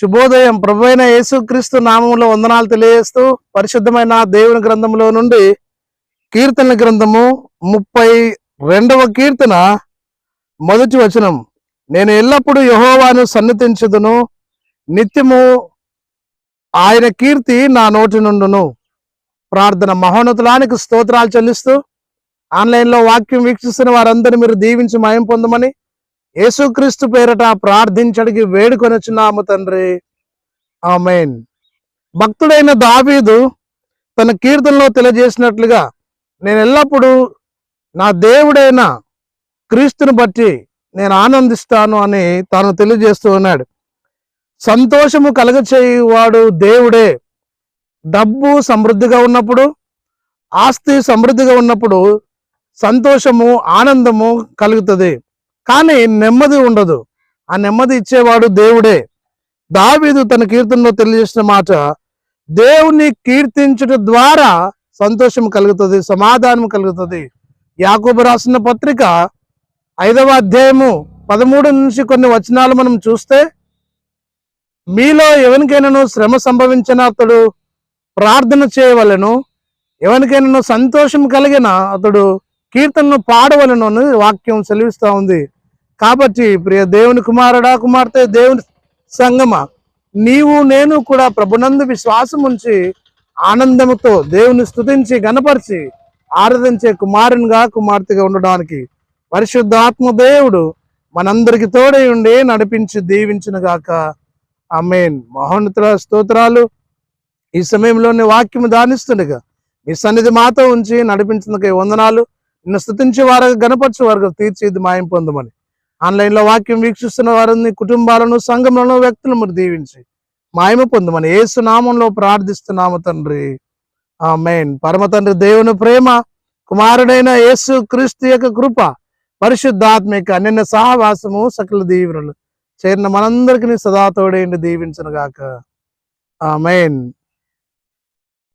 శుభోదయం. ప్రభువైన యేసుక్రీస్తు నామంలో వందనాలు తెలియజేస్తూ పరిశుద్ధమైన దేవుని గ్రంథంలో నుండి కీర్తన గ్రంథము ముప్పై రెండవ కీర్తన మొదటి వచనం. నేను ఎల్లప్పుడూ యహోవాను సన్నిధించదును. నిత్యము ఆయన కీర్తి నా నోటి నుండును. ప్రార్థన మహోన్నతులానికి స్తోత్రాలు చెల్లిస్తూ ఆన్లైన్లో వాక్యం వీక్షిస్తున్న వారందరూ మీరు దీవించి మయం పొందమని యేసుక్రీస్తు పేరట ప్రార్థించడికి వేడుకొనొచ్చున్నాము తండ్రి. ఆమెన్. భక్తుడైన దావీదు తన కీర్తనలో తెలియజేసినట్లుగా నేను ఎల్లప్పుడూ నా దేవుడైన క్రీస్తుని బట్టి నేను ఆనందిస్తాను అని తాను తెలియజేస్తూ ఉన్నాడు. సంతోషము కలగచేయువాడు దేవుడే. డబ్బు సమృద్ధిగా ఉన్నప్పుడు ఆస్తి సమృద్ధిగా ఉన్నప్పుడు సంతోషము ఆనందము కలుగుతుంది. కానీ నెమ్మది ఉండదు. ఆ నెమ్మది ఇచ్చేవాడు దేవుడే. దావీదు తన కీర్తనలో తెలియజేసిన మాట దేవుని కీర్తించడం ద్వారా సంతోషం కలుగుతుంది సమాధానం కలుగుతుంది. యాకూబు రాసిన పత్రిక ఐదవ అధ్యాయము పదమూడు నుంచి కొన్ని వచనాలు మనం చూస్తే మీలో ఎవరికైనాను శ్రమ సంభవించిన అతడు ప్రార్థన చేయవలను ఎవరికైనాను సంతోషం కలిగిన అతడు కీర్తనను పాడవలను అని వాక్యం సెలవిస్తూ ఉంది. కాబట్టి ప్రియ దేవుని కుమారుడా కుమార్తె దేవుని సంగమ నీవు నేను కూడా ప్రభునందు విశ్వాసం ఉంచి ఆనందముతో దేవుని స్థుతించి గనపరిచి ఆరాధించే కుమారునిగా కుమార్తెగా ఉండడానికి పరిశుద్ధాత్మ దేవుడు మనందరికి తోడై ఉండి నడిపించి దీవించిన గాక. అమేన్ మహోన్నతుల స్తోత్రాలు ఈ సమయంలోనే వాక్యము దానిస్తుండగా మీ సన్నిధి మాతో ఉంచి నడిపించినకై వందనాలు. నిన్ను స్థుతించే వారు గణపరిచే వారు తీర్చిది మాయం పొందమని. ఆన్లైన్లో వాక్యం వీక్షిస్తున్న వారిని కుటుంబాలను సంఘములను వ్యక్తులను మీరు దీవించి మాయమ పొందమని ఏసు నామంలో ప్రార్థిస్తున్నాము తండ్రి. ఆ మెయిన్ పరమ తండ్రి దేవుని ప్రేమ కుమారుడైన యేసు క్రీస్తు యొక్క కృప పరిశుద్ధాత్మిక నిన్న సహవాసము సకల దీవెనలు చేరిన మనందరికి సదా తోడేండి దీవించను గాక ఆ మెయిన్